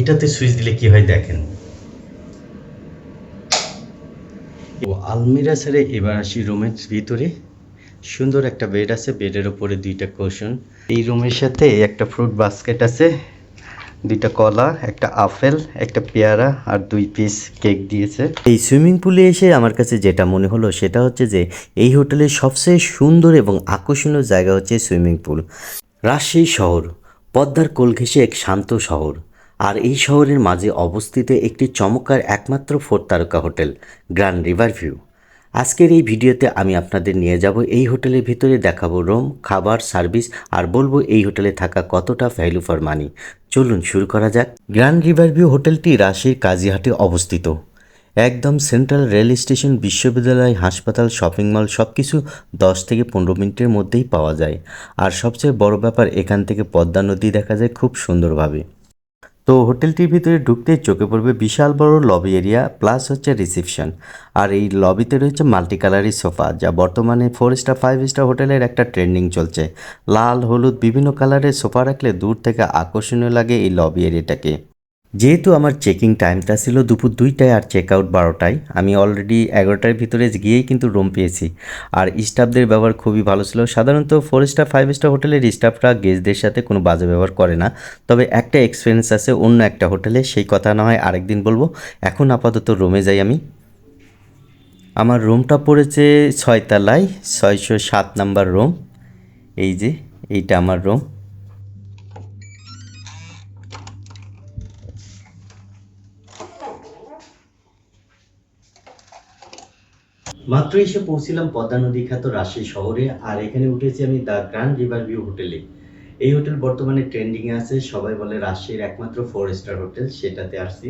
এটাতে সুইচ দিলে কি হয় দেখেন। ও আলমিরা ছেড়ে এবার আসি রুমের ভিতরে। সুন্দর একটা বেড আছে, বেডের ওপরে দুইটা কোশন এই রুমের সাথে একটা ফ্রুট বাস্কেট আছে, দুইটা কলা, একটা আপেল, একটা পেয়ারা আর দুই পিস কেক দিয়েছে। এই সুইমিং পুলে এসে আমার কাছে যেটা মনে হলো সেটা হচ্ছে যে, এই হোটেলের সবচেয়ে সুন্দর এবং আকর্ষণীয় জায়গা হচ্ছে সুইমিং পুল রাজশাহী শহর, পদ্মার কোল ঘেঁষে এক শান্ত শহর। আর এই শহরের মাঝে অবস্থিত একটি চমৎকার একমাত্র ফোর তারকা হোটেল, গ্র্যান্ড রিভার ভিউ। আজকের এই ভিডিওতে আমি আপনাদের নিয়ে যাব এই হোটেলের ভিতরে, দেখাবো রুম, খাবার, সার্ভিস, আর বলব এই হোটেলে থাকা কতটা ভ্যালু ফর মানি চলুন শুরু করা যাক। গ্র্যান্ড রিভার ভিউ হোটেলটি রাশির কাজীহাটে অবস্থিত। একদম সেন্ট্রাল রেল স্টেশন, বিশ্ববিদ্যালয়, হাসপাতাল, শপিং মল সব কিছু দশ থেকে পনেরো মিনিটের মধ্যেই পাওয়া যায়। আর সবচেয়ে বড় ব্যাপার, এখান থেকে পদ্মা নদী দেখা যায় খুব সুন্দরভাবে। তো হোটেলটির ভিতরে ঢুকতে চোখে পড়বে বিশাল বড় লবি এরিয়া প্লাস হচ্ছে রিসেপশন আর এই লবিতে রয়েছে মাল্টি কালারের সোফা যা বর্তমানে ফোর স্টার ফাইভ স্টার হোটেলের একটা ট্রেন্ডিং চলছে। লাল, হলুদ, বিভিন্ন কালারের সোফা রাখলে দূর থেকে আকর্ষণীয় লাগে এই লবি এরিয়াটাকে যেহেতু আমার চেকিং টাইমটা ছিল দুপুর দুইটায় আর চেক আউট বারোটায়, আমি অলরেডি এগারোটার ভিতরে গিয়েই কিন্তু রুম পেয়েছি। আর স্টাফদের ব্যবহার খুবই ভালো ছিল। সাধারণত ফোর স্টার ফাইভ স্টার হোটেলের স্টাফরা গেস্টদের সাথে কোনো বাজে ব্যবহার করে না। তবে একটা এক্সপিরিয়েন্স আছে, অন্য একটা হোটেলে সেই কথা না হয় আরেকদিন বলব। এখন আপাতত রুমে যাই আমি। আমার রুমটা পড়েছে ছয়তলায়, ছয়শো সাত নাম্বার রুম এই যে, এইটা আমার রুম মাত্র এসে পৌঁছিলাম পদ্মা নদী খ্যাত রাজশাহী শহরে, আর এখানে উঠেছি আমি দ্য গ্র্যান্ড রিভার ভিউ হোটেলে। এই হোটেল বর্তমানে ট্রেন্ডিং এ আছে, সবাই বলে রাজশাহীর একমাত্র ফোর স্টার হোটেল, সেটাতে আসছি।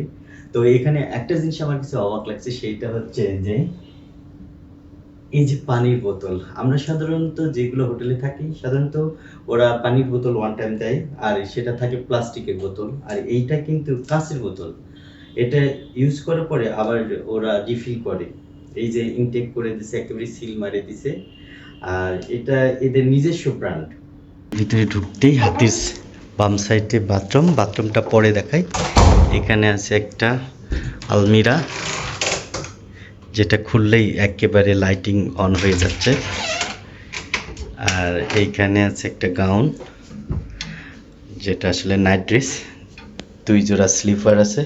তো এখানে একটা জিনিস আমার কাছে অবাক লাগছে সেইটা হচ্ছে যে, এই যে পানির বোতল, আমরা সাধারণত যেগুলো হোটেলে থাকি, সাধারণত ওরা পানির বোতল ওয়ান টাইম দেয়, আর সেটা থাকে প্লাস্টিকের বোতল, আর এইটা কিন্তু কাঁচের বোতল। এটা ইউজ করার পরে আবার ওরা রিফিল করে। এই যে ইনটেক করে দিছে, একেবারে সিল মারে দিছে। আর এটা এদের নিজস্ব ব্র্যান্ড ভিতরে ঢুকতেই হাতির বাম সাইডে বাথরুম বাথরুমটা পরে দেখাই। এখানে আছে একটা আলমিরা, যেটা খুললেই একেবারে লাইটিং অন হয়ে যাচ্ছে। আর এইখানে আছে একটা গাউন যেটা আসলে নাইট ড্রেস দুই জোড়া স্লিপার আছে।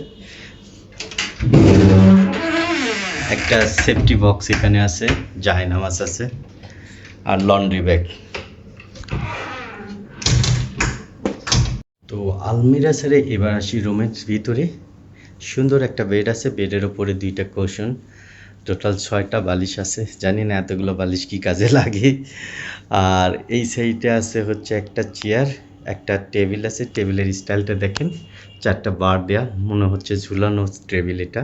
একটা সেফটি বক্স এখানে আছে, জায়নামাজ আছে আর লন্ড্রি ব্যাগ তো আলমিরা ছেড়ে এবার আসি রুমের ভিতরে। সুন্দর একটা বেড আছে বেডের ওপরে দুইটা কোশন টোটাল ছয়টা বালিশ আছে। জানি না এতগুলো বালিশ কি কাজে লাগে। আর এই সাইডে আছে হচ্ছে একটা চেয়ার একটা টেবিল আছে, টেবিলের স্টাইলটা দেখেন। চারটা বার দেয়া, মনে হচ্ছে ঝুলানো টেবিল এটা।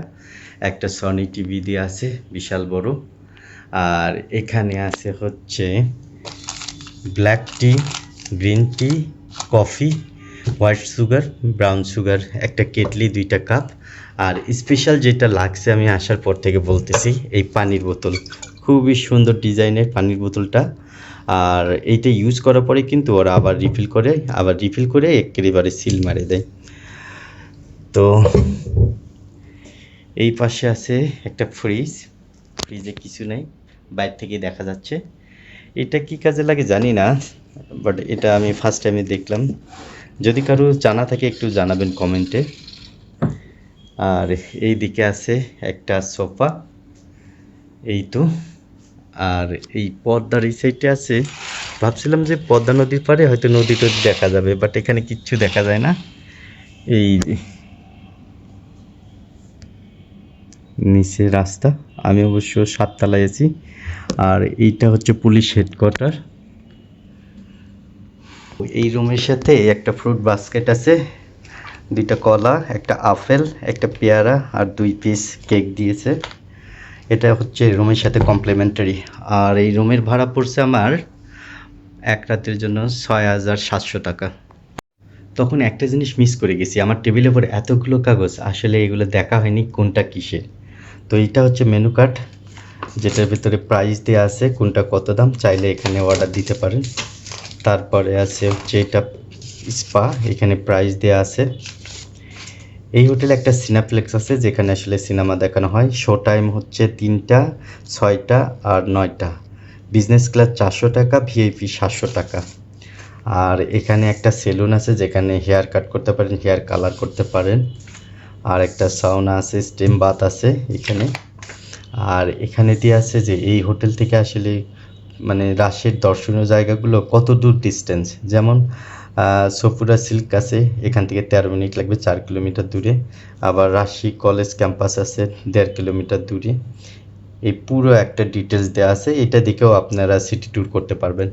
একটা সনি টিভি দিয়ে আছে, বিশাল বড়। আর এখানে আছে হচ্ছে black tea green tea coffee white sugar brown sugar একটা কেটলি, দুইটা কাপ। আর স্পেশাল যেটা লাগছে আমি আসার পর থেকে বলতেছি, এই পানির বোতল। খুবই সুন্দর ডিজাইনের পানির বোতলটা। আর এইটা ইউজ করার পরে কিন্তু ওরা আবার রিফিল করে, আবার রিফিল করে একেবারে সিল মারে দেয়। তো এই পাশে আছে একটা ফ্রিজ ফ্রিজে কিছু নেই, বাইরে থেকে দেখা যাচ্ছে। এটা কি কাজে লাগে জানি না বাট এটা আমি ফার্স্ট টাইমে দেখলাম। যদি কারও জানা থাকে একটু জানাবেন কমেন্টে আর এই দিকে আছে একটা সোফা এই তো। আর এই পদ্মার এই সাইডে আছে। ভাবছিলাম যে পদ্মা নদীর পাড়ে হয়তো নদী টদী দেখা যাবে বাট এখানে কিচ্ছু দেখা যায় না। এই নিচে রাস্তা, আমি অবশ্য সাততলায় আছি। আর এইটা হচ্ছে পুলিশ হেডকোয়ার্টার এই রুমের সাথে একটা ফ্রুট বাস্কেট আছে, দুইটা কলা, একটা আপেল, একটা পেয়ারা, আর দুই পিস কেক দিয়েছে। এটা হচ্ছে রুমের সাথে কমপ্লিমেন্টারি আর এই রুমের ভাড়া পড়ছে আমার এক রাতের জন্য ছয় হাজার সাতশো টাকা। তখন একটা জিনিস মিস করে গেছি, আমার টেবিলের উপর এতগুলো কাগজ, আসলে এগুলো দেখা হয়নি কোনটা কিসের। তো এইটা হচ্ছে মেনু কার্ড যেটার ভিতরে প্রাইস দেওয়া আছে, কোনটা কত দাম, চাইলে এখানে অর্ডার দিতে পারেন। তারপরে আছে হচ্ছে এটা স্পা এখানে প্রাইস দেওয়া আছে। এই হোটেলে একটা সিনাপ্লেক্স আছে, যেখানে আসলে সিনেমা দেখানো হয়। শো টাইম হচ্ছে তিনটা, ছয়টা আর নয়টা। বিজনেস ক্লাস চারশো টাকা ভিআইপি সাতশো টাকা। আর এখানে একটা সেলুন আছে, যেখানে হেয়ার কাট করতে পারেন হেয়ার কালার করতে পারেন। আর একটা সাউনা আছে স্টেম বাথ আছে এখানে। আর এখানে দিয়ে আছে যে, এই হোটেল থেকে আসলে মানে রাজশাহীর দর্শনীয় জায়গাগুলো কত দূর ডিস্টেন্স যেমন সপুরা সিল্ক আছে, এখান থেকে তেরো মিনিট লাগবে চার কিলোমিটার দূরে। আবার রাজশাহী কলেজ ক্যাম্পাস আছে, দেড় কিলোমিটার দূরে। এই পুরো একটা ডিটেলস দেওয়া আছে, এটা দেখেও আপনারা সিটি ট্যুর করতে পারবেন।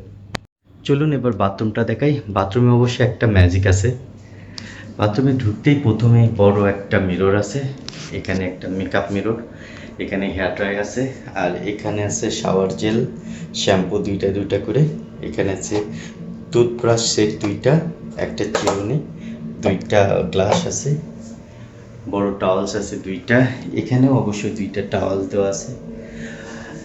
চলুন এবার বাথরুমটা দেখাই। বাথরুমে অবশ্যই একটা ম্যাজিক আছে। বাথরুমে ঢুকতেই প্রথমে বড় একটা মিরর আছে। এখানে একটা মেকআপ মিরর এখানে হেয়ার ড্রাই আছে, আর এখানে আছে শাওয়ার জেল শ্যাম্পু দুইটা দুইটা করে। এখানে আছে টুথব্রাশ সেট দুইটা, একটা চিরুনি, দুইটা গ্লাস আছে, বড় টাওয়ালস আছে দুইটা, এখানেও অবশ্যই দুইটা টাওয়াল দেওয়া আছে।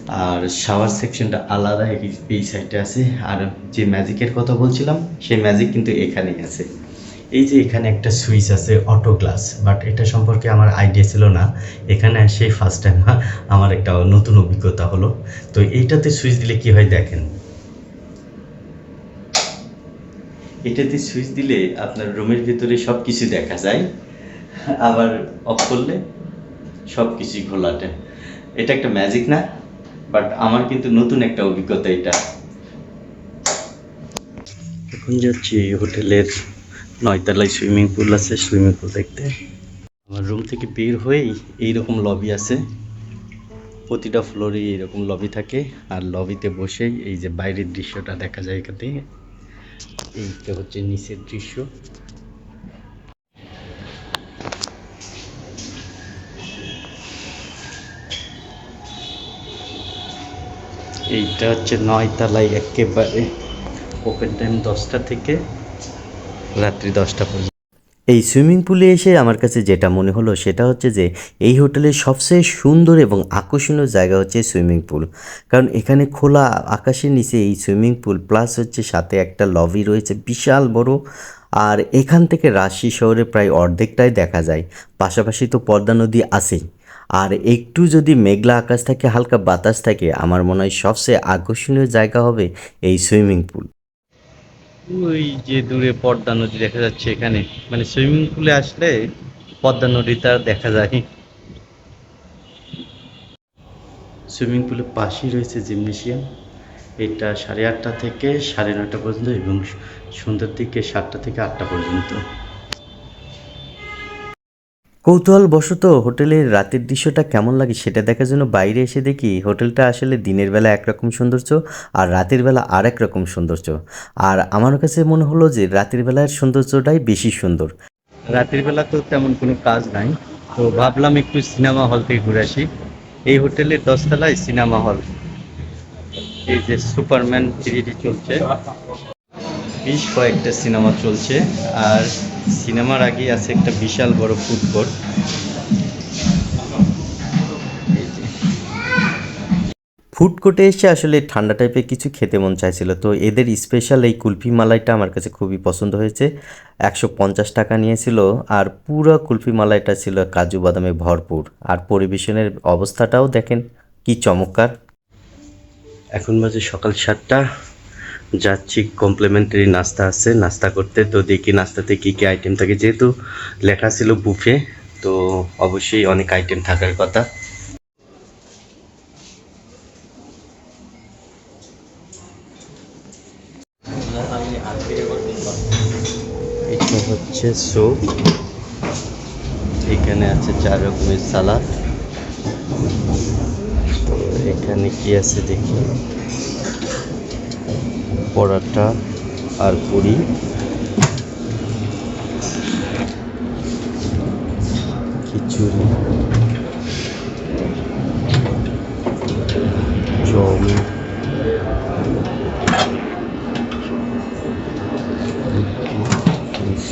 আর শাওয়ার সেকশনটা আলাদা, এই- সাইডে আছে। আর যে ম্যাজিকের কথা বলছিলাম, সেই ম্যাজিক কিন্তু এখানেই আছে। এই যে এখানে একটা সুইচ আছে অটো গ্লাস বাট এটা সম্পর্কে আমার আইডিয়া ছিল না। এখানে সেই ফার্স্ট টাইম আমার একটা নতুন অভিজ্ঞতা হলো। তো এইটাতে সুইচ দিলে কি হয় দেখেন এটাতে সুইচ দিলে আপনার রুমের ভিতরে সব কিছু দেখা যায়। আবার অফ করলে সব কিছুই ঘোলাটে এটা একটা ম্যাজিক না বাট আমার কিন্তু নতুন একটা অভিজ্ঞতা এটা। এখন যাচ্ছি হোটেলের নয়তলায় সুইমিং পুল আছে, সুইমিং পুল দেখতে। আমার রুম থেকে বের হয়েই এইরকম লবি আছে। প্রতিটা ফ্লোরে এরকম লবি থাকে, আর লবিতে বসেই এই যে বাইরের দৃশ্যটা দেখা যায় এখান থেকে। এইটা হচ্ছে নিচের দৃশ্য। এইটা হচ্ছে নয় তালায় একেবারে ওপেন টাইম দশটা থেকে রাত্রি দশটা পর্যন্ত। এই সুইমিং পুলে এসে আমার কাছে যেটা মনে হলো সেটা হচ্ছে যে এই হোটেলের সবচেয়ে সুন্দর এবং আকর্ষণীয় জায়গা হচ্ছে সুইমিং পুল। কারণ এখানে খোলা আকাশের নিচে এই সুইমিং পুল প্লাস হচ্ছে সাথে একটা লবি রয়েছে বিশাল বড়। আর এখান থেকে রাজশাহী শহরে প্রায় অর্ধেকটাই দেখা যায়। পাশাপাশি তো পদ্মা নদী আছেই। আর একটু যদি মেঘলা আকাশ থাকে, হালকা বাতাস থাকে, আমার মনে হয় সবচেয়ে আকর্ষণীয় জায়গা হবে এই সুইমিং পুল। ওই যে দূরে পদ্মা নদী দেখা যাচ্ছে এখানে মানে সুইমিং পুলে আসলে পদ্মা নদীটা দেখা যায়। সুইমিং পুলের পাশেই রয়েছে জিমনেশিয়াম এটা সাড়ে আটটা থেকে সাড়ে নটা পর্যন্ত এবং সন্ধ্যার দিকে সাতটা থেকে আটটা পর্যন্ত। কৌতূহলবশত হোটেলের রাতের দৃশ্যটা কেমন লাগে সেটা দেখার জন্য বাইরে এসে দেখি হোটেলটা আসলে দিনের বেলা একরকম সৌন্দর্য আর রাতের বেলা আর এক রকম সৌন্দর্য। আর আমার কাছে মনে হলো যে রাতের বেলার সৌন্দর্যটাই বেশি সুন্দর। রাতের বেলা তো তেমন কোনো কাজ নাই। তো ভাবলাম একটু সিনেমা হল থেকে ঘুরে আসি। এই হোটেলের দশতলায় সিনেমা হল। এই যে সুপারম্যান থ্রি চলছে। বেশ কয়েকটা সিনেমা চলছে আর সিনেমার আগে আছে একটা বিশাল বড় ফুড কোর্ট ফুড কোর্টে এসে আসলে ঠান্ডা টাইপের কিছু খেতে মন চাইছিল তো এদের স্পেশাল এই কুলফি মালাইটা আমার কাছে খুবই পছন্দ হয়েছে। একশো পঞ্চাশ টাকা নিয়েছিল আর পুরো কুলফি মালাইটা ছিল কাজু বাদামে ভরপুর। আর পরিবেশনের অবস্থাটাও দেখেন কি চমৎকার। এখন বাজে সকাল সাতটা। যাচ্ছি কমপ্লিমেন্টারি নাস্তা আছে, নাস্তা করতে। তো দেখি নাস্তাতে কী কী আইটেম থাকে। যেহেতু লেখা ছিল বুফে তো অবশ্যই অনেক আইটেম থাকার কথা। এটা হচ্ছে স্যুপ এখানে আছে চার রকমের সালাদ তো এখানে কি আছে দেখি। পরাটা আর পুরি। খিচুড়ি। চাউমিন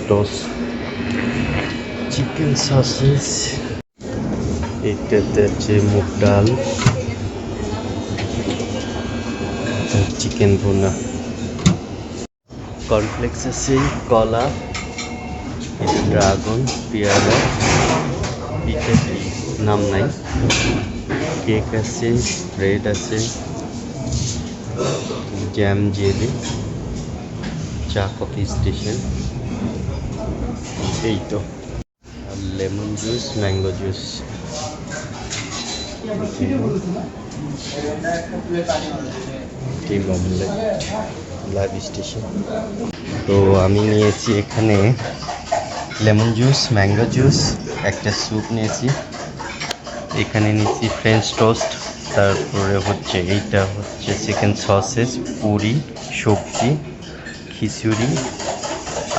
টস চিকেন সসেস এটাতে আছে মুগ ডাল। চিকেন ভুনা। কর্নফ্লেক্স আছে কলা ড্রাগন পেয়ারা নাম নাই। কেক আছে ব্রেড আছে জ্যাম জেলি চা কফি স্টেশন। এই তো। আর লেমন জুস ম্যাঙ্গো জুস। ডিম অমলেট। Live station. তো আমি নিয়েছি এখানে লেমন জুস, ম্যাঙ্গো জুস, একটা স্যুপ নিয়েছি। এখানে নিয়েছি ফ্রেঞ্চ টোস্ট তারপরে হচ্ছে এইটা হচ্ছে চিকেন সসেস পুরি, সবজি, খিচুড়ি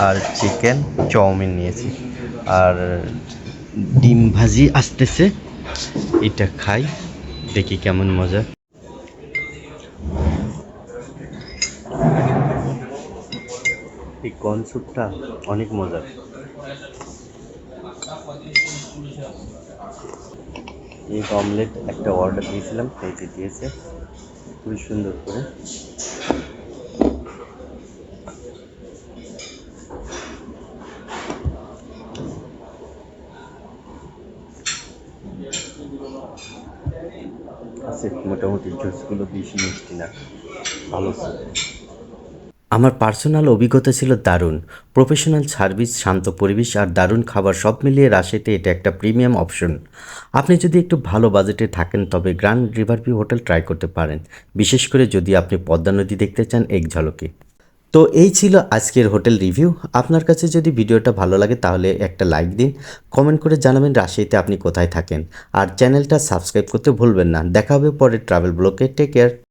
আর চিকেন চাউমিন নিয়েছি। আর ডিম ভাজি আসতেছে, এটা খাই, দেখি কেমন মজা। এই কর্ন স্যুপটা অনেক মজার। এই অমলেট একটা অর্ডার দিয়েছিলাম এই দিয়েছে। খুবই সুন্দর করে। মোটামুটি জুসগুলো বেশি মিষ্টি না, ভালো আমার পার্সোনাল অভিজ্ঞতা ছিল দারুণ। প্রফেশনাল সার্ভিস শান্ত পরিবেশ আর দারুণ খাবার সব মিলিয়ে রাশেতে এটা একটা প্রিমিয়াম অপশন আপনি যদি একটু ভালো বাজেটে থাকেন, তবে গ্র্যান্ড রিভারভিউ হোটেল ট্রাই করতে পারেন। বিশেষ করে যদি আপনি পদ্মা নদী দেখতে চান, এক ঝলকে। তো এই ছিল আজকের হোটেল রিভিউ আপনার কাছে যদি ভিডিওটা ভালো লাগে, তাহলে একটা লাইক দিন। কমেন্ট করে জানাবেন রাজশাহীতে আপনি কোথায় থাকেন। আর চ্যানেলটা সাবস্ক্রাইব করতে ভুলবেন না। দেখা হবে পরের ট্রাভেল ব্লগে টেক কেয়ার